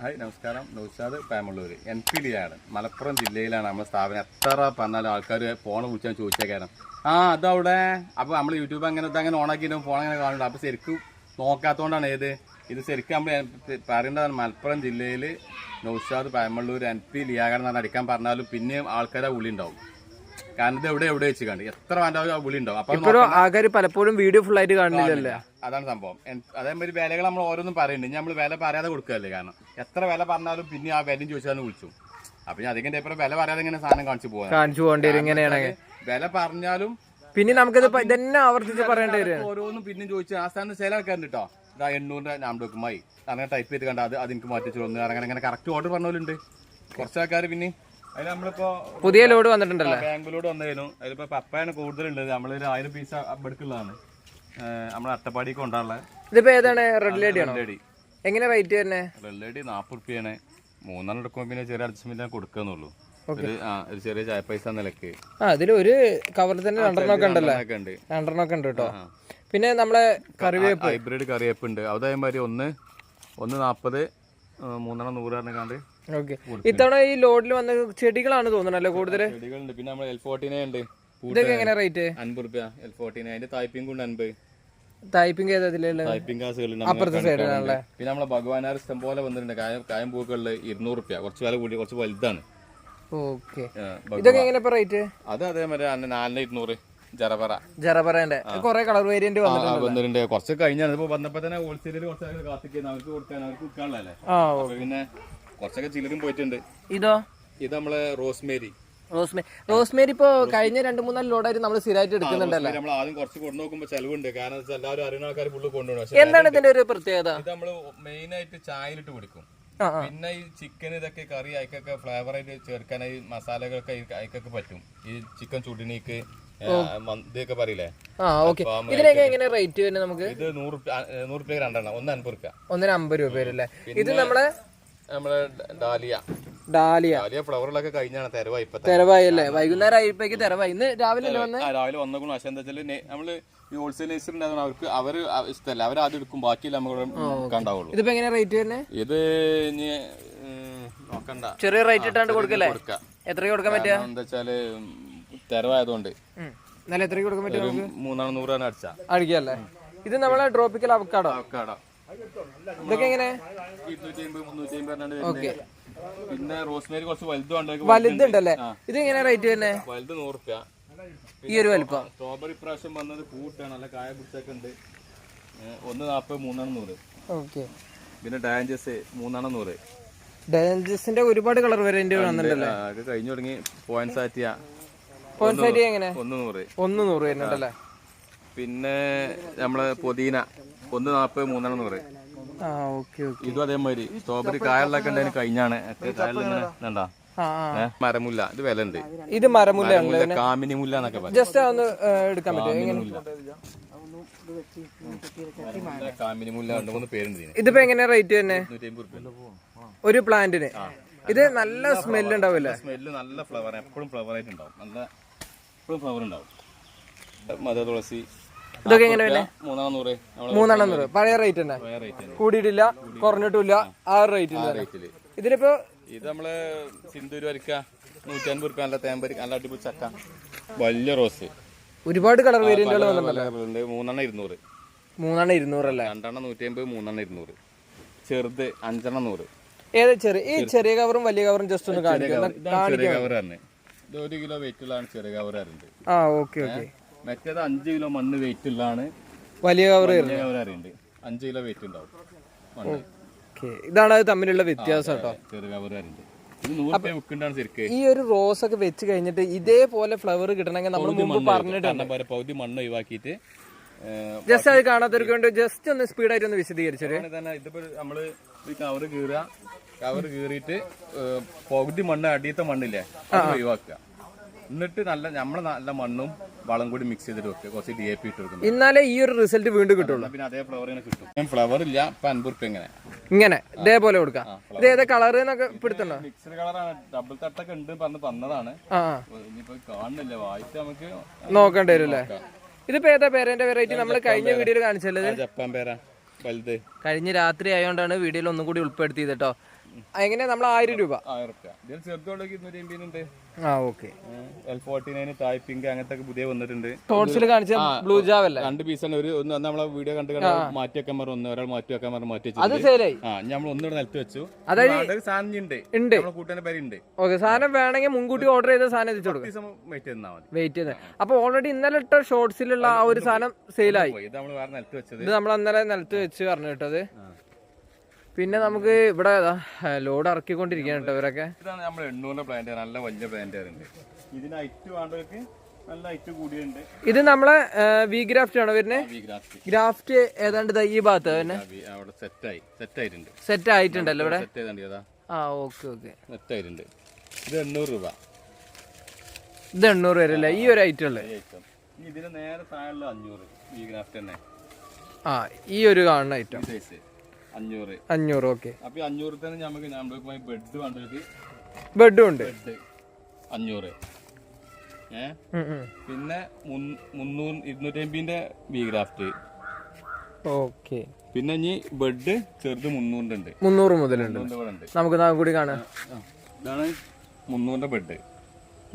Hi നമസ്കാരം. Naushad Pamullur N P D ആണ്. മലപ്പുറം ജില്ലയിലാണ് നമ്മുടെ സ്ഥാപനം. എത്ര പറഞ്ഞാലും ആൾക്കാർ ഫോൺ വിളിച്ചാൽ ചോദിച്ചാൽ കാരണം ആ അതവിടെ. അപ്പോൾ നമ്മൾ യൂട്യൂബ് അങ്ങനെ ഇതങ്ങനെ ഓണാക്കിയിട്ടും ഫോൺ അങ്ങനെ കാണുന്നുണ്ട്. അപ്പോൾ ശരിക്കും നോക്കാത്തതുകൊണ്ടാണ് ഏത്? ഇത് ശരിക്കും നമ്മൾ പറയേണ്ടതാണ് മലപ്പുറം ജില്ലയിൽ നൗഷാദ് പാമള്ളൂർ എൻ പി ലിയാഗൻ എന്ന് അടിക്കാൻ പറഞ്ഞാലും പിന്നെയും ആൾക്കാരെ ഉള്ളിണ്ടാവും കാരണം ഇത് എവിടെ എവിടെ വെച്ച് കണ്ട്. എത്ര വേണ്ട വിളി ഉണ്ടാവും ആൾക്കാർ പലപ്പോഴും വീഡിയോ ഫുൾ ആയിട്ട് കാണുന്നില്ലല്ലേ? അതാണ് സംഭവം. അതേമാതിരി വിലകൾ നമ്മൾ ഓരോന്നും പറയുന്നുണ്ട്. നമ്മൾ വില പറയാതെ കൊടുക്കുകയല്ലേ കാരണം? എത്ര വില പറഞ്ഞാലും പിന്നെ ആ വിലയും ചോദിച്ചാലും വിളിച്ചു. അപ്പൊ ഞാൻ അധികം ടൈപ്പ് വില പറയാതെ ഇങ്ങനെ സാധനം കാണിച്ചു പോകാൻ കാണിച്ചു പോകേണ്ടി വരും ഇങ്ങനെയാണെങ്കിൽ. വില പറഞ്ഞാലും പിന്നെ നമുക്ക് ഇതന്നെ ആവർത്തിച്ച് പറയേണ്ടി വരും. ഓരോന്നും പിന്നെ ചോദിച്ചു ആ സ്ഥാനം ചില ആൾക്കാരുണ്ട് കേട്ടോ ഇതാ എണ്ണൂറിന്റെ നാമ്പുമായി അങ്ങനെ ടൈപ്പ് ചെയ്ത് കണ്ട അത് അത് എനിക്ക് മാറ്റി ചോദിച്ചു അങ്ങനെ അങ്ങനെ കറക്റ്റ് ഓർഡർ പറഞ്ഞവരുണ്ട് കുറച്ച് ആൾക്കാർ പിന്നെ അതിൽ നമ്മളിപ്പോ പുതിയ ലോഡ് വന്നിട്ടുണ്ടല്ലോ? ബാംഗ്ലൂർ വന്നു അതിലിപ്പോ പപ്പയാണ് കൂടുതലുള്ളത്. നമ്മളൊരു ആയിരം പീസ് എടുക്കുന്നതാണ് നമ്മളെ അട്ടപ്പാടി കൊണ്ടാണുള്ള. ഇതിപ്പോ ഏതാണ്? റെഡ് ലേഡി ആണോ? റെഡി എങ്ങനെ റേറ്റ് തന്നെ ലേഡി നാൽപ്പത് റുപ്യാണ് മൂന്നെണ്ണം എടുക്കുമ്പോൾ പിന്നെ ചെറിയ അഡ്ജസ്റ്റ്മെന്റ് കൊടുക്കുന്നുള്ളൂ. ഒരു ചെറിയ ചായ പൈസ നിലയ്ക്ക്. ആ ഇതിൽ ഒരു കവറിൽ തന്നെ രണ്ടെണ്ണം ഒക്കെ ഉണ്ടല്ലോ? ഒക്കെ ഉണ്ട്. കേട്ടോ. പിന്നെ നമ്മളെ കറിവേപ്പ്. ഹൈബ്രിഡ് കറിവേപ്പ് ഉണ്ട്. അതേമാതിരി ഒന്ന് ഒന്ന് നാൽപ്പത് മൂന്നെണ്ണം നൂറ് പറഞ്ഞാണ്ട് ഓക്കെ. ഇത്തവണ ഈ ലോഡിൽ വന്ന ചെടികളാണ് തോന്നണല്ലോ കൂടുതൽ ചെടികളുണ്ട്. പിന്നെ നമ്മൾ എൽ ഫോർട്ടീനെ ഉണ്ട്. ഇതൊക്കെ എങ്ങനെ റേറ്റ് അൻപത് റുപ്യ എൽ ഫോർട്ടീനെ അതിന്റെ തായ്പിംഗ് ഉണ്ട് അൻപത്. ടൈപ്പിംഗ് അപ്പുറത്തെ സൈഡിലാണല്ലേ പിന്നെ നമ്മളെ ഭഗവാനാർ ഇഷ്ടം പോലെ വന്നിട്ടുണ്ട്. കായം കായം പൂക്കളിൽ ഇരുന്നൂറ് റുപ്യ. കുറച്ച് വില കൂടി കുറച്ച് വലുതാണ്. ഓക്കെ. ഇതൊക്കെ എങ്ങനെ റേറ്റ് അത് അതേമാതിരി നാലിന് ഇരുന്നൂറ് ജറപറ. ജറബറന്റെ കുറെ കളർ വേരിയന്റ് വന്നിട്ടുണ്ട് കുറച്ച് കഴിഞ്ഞാണ്. ഇപ്പൊ വന്നപ്പോ തന്നെ ഹോൾസെയിലിൽ കുറച്ച് കാത്തിക്കുന്നു അവർക്ക് കൊടുക്കാൻ അവർക്ക് വിൽക്കാനുള്ളതല്ലേ? പിന്നെ കുറച്ചൊക്കെ ചിലരും പോയിട്ടുണ്ട്. ഇതോ? ഇത് നമ്മളെ റോസ്മേരി. റോസ്മേരി റോസ്മേരി ഇപ്പൊ കഴിഞ്ഞ രണ്ട് മൂന്നാൽ ലോഡായിട്ട് നമ്മൾ സ്ഥിരമായിട്ട് എടുക്കുന്നുണ്ടല്ലോ? നമ്മൾ ആദ്യം കുറച്ച് കൊണ്ടു നോക്കുമ്പോ ചെലവുണ്ട്. കാരണം എല്ലാവരും അറിയുന്ന ആൾക്കാർ ഫുള്ള് കൊണ്ടുപോകണം എന്താണ് ഇതിന്റെ ഒരു പ്രത്യേകത? ഇത് നമ്മൾ മെയിൻ ആയിട്ട് ചായയിലിട്ട് ആ പിന്നെ ഈ ചിക്കൻ ഇതൊക്കെ കറി അയക്കൊക്കെ ഫ്ലേവർ ആയിട്ട് ചേർക്കാൻ ഈ മസാലകളൊക്കെ അയക്കൊക്കെ പറ്റും. ഈ ചിക്കൻ ചുടിനീക്ക് ഇതൊക്കെ പറയില്ലേ? ഇതിനൊക്കെ എങ്ങനെ റേറ്റ് വരുന്നത് നമുക്ക്? ഇത് നൂറ് രൂപ നൂറ് റുപ്യ രണ്ടെണ്ണം. ഒന്ന് അൻപത് രൂപ ഒന്നിന് അമ്പത് രൂപ വരും ഇത് നമ്മളെ നമ്മളെ ഡാലിയ. ഡാലിയ. ഡാലിയ ഫ്ലവറിലൊക്കെ കഴിഞ്ഞാണ് തെരവായി ഇപ്പൊ തെരവായി അല്ലേ വൈകുന്നേരം ആയപ്പോഴേക്ക് തെരവായി. ഇന്ന് രാവിലെ വന്ന്? രാവിലെ വന്ന ഗുണം. പക്ഷെ എന്താ വെച്ചാൽ നെ- നമ്മൾ ഈ ഹോൾസെയിലേഴ്സ് ഉണ്ടാകുന്ന അവർക്ക് അവർ ഇഷ്ടമല്ല. അവർ ആദ്യം എടുക്കും. ബാക്കിയില്ല നമുക്ക് കണ്ടാവുള്ളൂ. ഇതിപ്പോ എങ്ങനെ റേറ്റ് തന്നെ ഇത് ഇനി നോക്കണ്ട. ചെറിയ റേറ്റ് ഇട്ടാണ്ട് കൊടുക്കല്ലേ? എത്ര കൊടുക്കാൻ പറ്റുക? എന്താ വെച്ചാൽ തെരവായതുകൊണ്ട്. നല്ല എത്ര കൊടുക്കാൻ പറ്റും മൂന്നാണ് നൂറാണ് അടിച്ചാ. അടിക്കല്ലേ ഇത് നമ്മളെ ട്രോപ്പിക്കൽ അവക്കാടോ അവക്കാടോ ഇതൊക്കെ എങ്ങനെ ഓക്കെ. പിന്നെ റോസ്മേരി കുറച്ച് വലുതുണ്ട് വലുതുണ്ടല്ലേ? ഇത് എങ്ങനെ റേറ്റ് തന്നെ വലുത് നൂറ് റുപ്യ ഈ ഒരു വലുപ്പം. സ്ട്രോബെറി ഇപ്രാവശ്യം വന്നത് കൂട്ടാണ്. നല്ല കായ പിടിച്ചൊക്കെ ഉണ്ട്. ഒന്ന് നാൽപ്പത് മൂന്നാണ് നൂറ്. ഓക്കെ. പിന്നെ ഡാഞ്ചസ് മൂന്നാണ് നൂറ്. ഡേഞ്ചസിന്റെ ഒരുപാട് കളർ വരേണ്ടി വന്നിട്ടുണ്ടല്ലോ? കഴിഞ്ഞു തുടങ്ങി. പോയിന്റ് സാറ്റിയ പോയിന്റ് എങ്ങനെ? ഒന്ന് നൂറ്. ഒന്ന് നൂറ് വരുന്നുണ്ടല്ലേ? പിന്നെ നമ്മളെ പുതിന. ഒന്ന് നാൽപ്പത് മൂന്നെണ്ണം പറയും. ആ ഓക്കെ ഓക്കെ. ഇതും അതേമാതിരി. സ്ട്രോബെറി കായലിലൊക്കെ ഉണ്ടായിരുന്നു കഴിഞ്ഞാണ്. ആ മരമുല്ല. ഇത് വില ഉണ്ട് ഇത് മരമുല്ല കാമിനി മുല്ല എന്നൊക്കെ പറയും. ജസ്റ്റ് ഒന്ന് എടുക്കാൻ പറ്റും കാമിനി മുല്ല. രണ്ട് മൂന്ന് പേരുണ്ട് ഇതിപ്പോ എങ്ങനെയാ റേറ്റ് തന്നെ ഒരു പ്ലാന്റിന്. ഇത് നല്ല സ്മെൽ ഉണ്ടാവില്ലേ? സ്മെല്ല് നല്ല ഫ്ലവർ എപ്പോഴും ഫ്ലവർ ആയിട്ട് ഉണ്ടാവും. നല്ല എപ്പോഴും ഫ്ലവർ ഉണ്ടാവും. മധു തുളസി ഇതൊക്കെ എങ്ങനെ വില മൂന്നാം നൂറ് നമ്മളെ മൂന്നെണ്ണം നൂറ് പഴയ റേറ്റ് തന്നെ. കൂടിയിട്ടില്ല കുറഞ്ഞിട്ടില്ല ആ. റേറ്റ് ഇതിലിപ്പോ ഇത് നമ്മൾ സിന്ദൂര് വരിക്ക നൂറ്റൻപത് റുപ്യ നല്ല തേമ്പരി നല്ല അടിപൊളി ചക്ക. വലിയ റോസ് ഒരുപാട് കളർ വേരിയന്റുകൾ കളറുകളുണ്ട് മൂന്നെണ്ണം ഇരുന്നൂറ്. മൂന്നെണ്ണം ഇരുന്നൂറല്ലേ രണ്ടെണ്ണം നൂറ്റി അമ്പത് മൂന്നെണ്ണം ഇരുന്നൂറ്. ചെറുത് അഞ്ചെണ്ണം നൂറ്. ഏത് ചെറിയ ഈ ചെറിയ കവറും വലിയ കവറും ജസ്റ്റ് ഒന്ന് കാണിക്കാം. ഒരു കിലോ വെയിറ്റ് ഉള്ളതാണ് ചെറിയ കവർ ആ ഓക്കെ ഓക്കെ മറ്റേത് അഞ്ച് കിലോ മണ്ണ് വെയിറ്റ് ഉള്ളതാണ്. വലിയ കവർ അറിയുന്നുണ്ട് അഞ്ച് കിലോ വെയിറ്റ് ഉണ്ടാവും. ഇതാണ് അത് തമ്മിലുള്ള വ്യത്യാസം കേട്ടോ. കവർ ഈ ഒരു റോസ് ഒക്കെ വെച്ച് കഴിഞ്ഞിട്ട് ഇതേപോലെ ഫ്ലവർ കിട്ടണമെങ്കിൽ നമ്മൾ മുമ്പ് പറഞ്ഞിട്ട് കാരണം പകുതി മണ്ണ് ഒഴിവാക്കിയിട്ട് ജസ്റ്റ് അത് കാണാത്തവർക്ക് വേണ്ടി ജസ്റ്റ് ഒന്ന് സ്പീഡായിട്ട് ഒന്ന് വിശദീകരിച്ചത് ഇതിപ്പോ നമ്മൾ കവർ കീറുക. കവർ കീറിയിട്ട് പകുതി മണ്ണ് അടിയത്തെ മണ്ണില്ലേ ഒഴിവാക്കുക. എന്നിട്ട് നല്ല നമ്മളെ നല്ല മണ്ണും വളം കൂടി മിക്സ് ചെയ്തിട്ട് വെക്കുക കുറച്ച് ഡി എ പി ഇട്ട് കൊടുക്കുന്നത് ഇന്നാലേ ഈ ഒരു റിസൾട്ട് വീണ്ടും കിട്ടുള്ളൂ. പിന്നെ അതേ ഫ്ലവർ തന്നെ കിട്ടും. ഞാൻ ഫ്ലവർ ഇല്ല ഇപ്പൊ ഇങ്ങനെ. എങ്ങനെ ഇങ്ങനെ ഇതേപോലെ കൊടുക്കാം. ഇത് ഏതാ കളർ എന്നൊക്കെ പിടുത്തണ്ടോ മിക്സഡ് കളറാണ് ഡബിൾ തട്ടൊക്കെ ഉണ്ട് പറഞ്ഞ് തന്നതാണ്. ഇനിയിപ്പോ കാണുന്നില്ല. വായിച്ച് നമുക്ക് നോക്കേണ്ടി വരും അല്ലേ? ഇതിപ്പോ ഏതാ പേരന്റെ വെറൈറ്റി നമ്മൾ കഴിഞ്ഞ വീഡിയോയിൽ കാണിച്ചല്ലേ ജപ്പാൻ പേരാ. വലുത്. കഴിഞ്ഞ രാത്രി ആയതുകൊണ്ടാണ് വീഡിയോയിൽ ഒന്നും കൂടി ഉൾപ്പെടുത്തിയത് കേട്ടോ എങ്ങനെ? നമ്മൾ ആയിരം രൂപ. ആ ഓക്കെ. എൽ ഫോർട്ടി നയൻ തായ് പിങ്ക് അങ്ങനത്തെ പുതിയ വന്നിട്ടുണ്ട്. ഷോർട്സിൽ കാണിച്ച ബ്ലൂ ജാവ് അല്ലേ? രണ്ട് പീസാണ് ഒരു ഒന്ന് നമ്മളെ വീഡിയോ കണ്ട് കണ്ട് മാറ്റി വെക്കാൻ പറഞ്ഞു. ഒന്ന് ഒരാൾ മാറ്റി വെക്കാൻ പറഞ്ഞു മാറ്റി അത് സെയിലായി ആ നമ്മൾ ഒന്നുകൂടെ നിലത്ത് വെച്ചു. അതായത് സാധനം ഉണ്ട്. ഉണ്ട്. നമ്മളെ കൂട്ടുകാരുടെ പേര് ഉണ്ട്. ഓക്കെ സാധനം വേണമെങ്കിൽ മുൻകൂട്ടി ഓർഡർ ചെയ്ത സാധനം എത്തിച്ചു കൊടുക്കും. വെയിറ്റ് ചെയ്താൽ മതി. വെയിറ്റ് ചെയ്ത്. അപ്പൊ ഓൾറെഡി ഇന്നലെ ഇട്ട ഷോർട്സിലുള്ള ആ ഒരു സാധനം സെയിലായി. ഇത് നമ്മൾ വേറെ നിലത്ത് വെച്ചത്. ഇത് നമ്മൾ അന്നേരം നിലത്ത് വെച്ച് പറഞ്ഞു കേട്ടത് പിന്നെ നമുക്ക് ഇവിടെ ലോഡ് ഇറക്കിക്കൊണ്ടിരിക്കുകയാണ് കേട്ടോ ഇവരൊക്കെ. ഇതാണ് നമ്മുടെ എണ്ണൂറിന്റെ പ്ലാന്റ് നല്ല വലിയ പ്ലാന്റ് ഉണ്ട്. ഇതിന് ഐറ്റ് വേണ്ടവർക്ക് നല്ല ഐറ്റ് കൂടിയുണ്ട് ഇത് നമ്മളെ വി ഗ്രാഫ്റ്റ് ആണോ വരുന്നത് ഗ്രാഫ്റ്റ് ഏതാണ്ട് ഈ ഭാഗത്ത് തന്നെ? സെറ്റ് ആയിട്ടുണ്ട്. സെറ്റ് ആയിട്ടുണ്ടല്ലോ ഇവിടെ? ആ ഓക്കെ ഓക്കെ. സെറ്റ് ആയിട്ടുണ്ട്. ഇത് എണ്ണൂറ് രൂപ. ഇത് എണ്ണൂറ് വരെ അല്ലേ? ഈ ഒരു ഐറ്റം ഇനി ഇതിന് നേരെ താഴെ അഞ്ഞൂറ് വി ഗ്രാഫ്റ്റ് തന്നെ. ആ ഈ ഒരു കാണുന്ന ഐറ്റം അഞ്ഞൂറ്. അഞ്ഞൂറ് ഓക്കെ. അപ്പൊ ഈ അഞ്ഞൂറ് തന്നെ നമുക്ക് നമ്മൾക്ക് ബെഡ് വേണ്ടവർക്ക് ബെഡും ഉണ്ട്. ബെഡ് അഞ്ഞൂറ്. പിന്നെ മുന്നൂറ് ഇരുന്നൂറ്റി ഗ്രാഫ്റ്റ് ഓക്കെ. പിന്നെ ഇനി ബെഡ് ചെറുത് മുന്നൂറിന്റെ ഉണ്ട്. മുന്നൂറ് മുതലുണ്ട്. നമുക്ക് കൂടി കാണാം. ഇതാണ് മുന്നൂറിന്റെ ബെഡ്.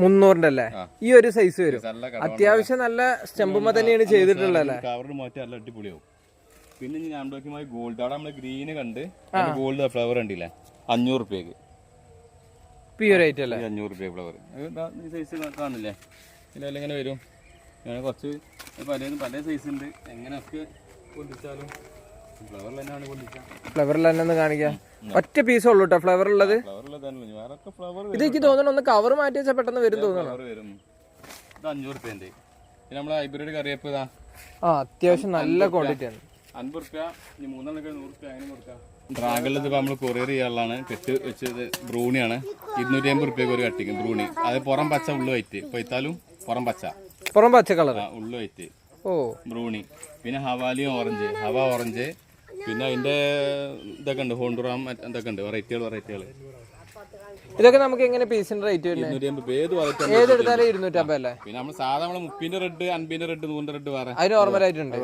മുന്നൂറിന്റെ അല്ലേ? ഈ ഒരു സൈസ് വരും. അത്യാവശ്യം നല്ല സ്റ്റെമ്പുമ്മ തന്നെയാണ് ചെയ്തിട്ടുള്ളത് അല്ലേ? കവറിൽ മാറ്റി നല്ല അടിപൊളിയാവും. പിന്നെ ഇനി ഞാൻ ഗോൾഡ് അവിടെ നമ്മൾ ഗ്രീന് കണ്ട് ഗോൾഡ് ഫ്ലവർ ഉണ്ടല്ലേ അഞ്ഞൂറ് റുപ്യക്ക് പ്യൂർ ആയിട്ട് അല്ലേ? അഞ്ഞൂറ് റുപ്യ ഫ്ലവർ സൈസ് കാണില്ലേ? ഇതിലെല്ലാം ഇങ്ങനെ വരും. ഞാൻ കുറച്ച് പലതും പല സൈസ് ഉണ്ട്. എങ്ങനെയൊക്കെ കൊണ്ടിച്ചാലും ഫ്ലവറിൽ തന്നെ ഒന്ന് കാണിക്കാം. ഒറ്റ പീസ് ഉള്ളൂ കേട്ടോ ഫ്ലവർ ഉള്ളത്. ഇത് എനിക്ക് തോന്നുന്നു ഒന്ന് കവർ മാറ്റി വെച്ചാൽ പെട്ടെന്ന് വരും തോന്നുന്നു. ഇത് അഞ്ഞൂറ് ഹൈബ്രിഡ് കറിയപ്പ് ആ അത്യാവശ്യം നല്ല ക്വാണ്ടിറ്റി ആണ്. അൻപത് റുപ്യ ഇനി മൂന്നെണ്ണൊക്കെ നൂറ് റുപ്യ അങ്ങനെ കൊടുക്കാം. ഡ്രാഗണിൽ ഇപ്പോൾ നമ്മൾ കൊറിയർ ചെയ്യാനുള്ളതാണ്. കെട്ട് വെച്ചത് ബ്രൂണിയാണ് ഇരുന്നൂറ്റി അമ്പത് റുപ്യക്ക് ഒരു കട്ടിങ് ബ്രൂണി അത് പുറം പച്ച ഉള്ളു വൈറ്റ് പൊയ്ത്താലും പുറം പച്ച. പുറം പച്ച കളർ ഉള്ളു വൈറ്റ് ഓ. ബ്രൂണി പിന്നെ ഹവാലിയും ഓറഞ്ച് ഹവ ഓറഞ്ച് പിന്നെ അതിന്റെ ഇതൊക്കെ ഉണ്ട്. ഹോണ്ടുറാം എന്തൊക്കെ ഉണ്ട്. വെറൈറ്റികൾ വെറൈറ്റികൾ ഇതൊക്കെ നമുക്ക് എങ്ങനെ പീസിന്റെ റേറ്റ് വരുന്നത്? ഏതെടുത്താലും ഇരുന്നൂറ്റമ്പത് അല്ലേ? പിന്നെ നമ്മൾ സാധാരണ മുപ്പിന്റെ റെഡ് അൻപിന്റെ റെഡ് നൂറിന്റെ റെഡ് വേറെ. അത് നോർമൽ ആയിട്ടുണ്ട്.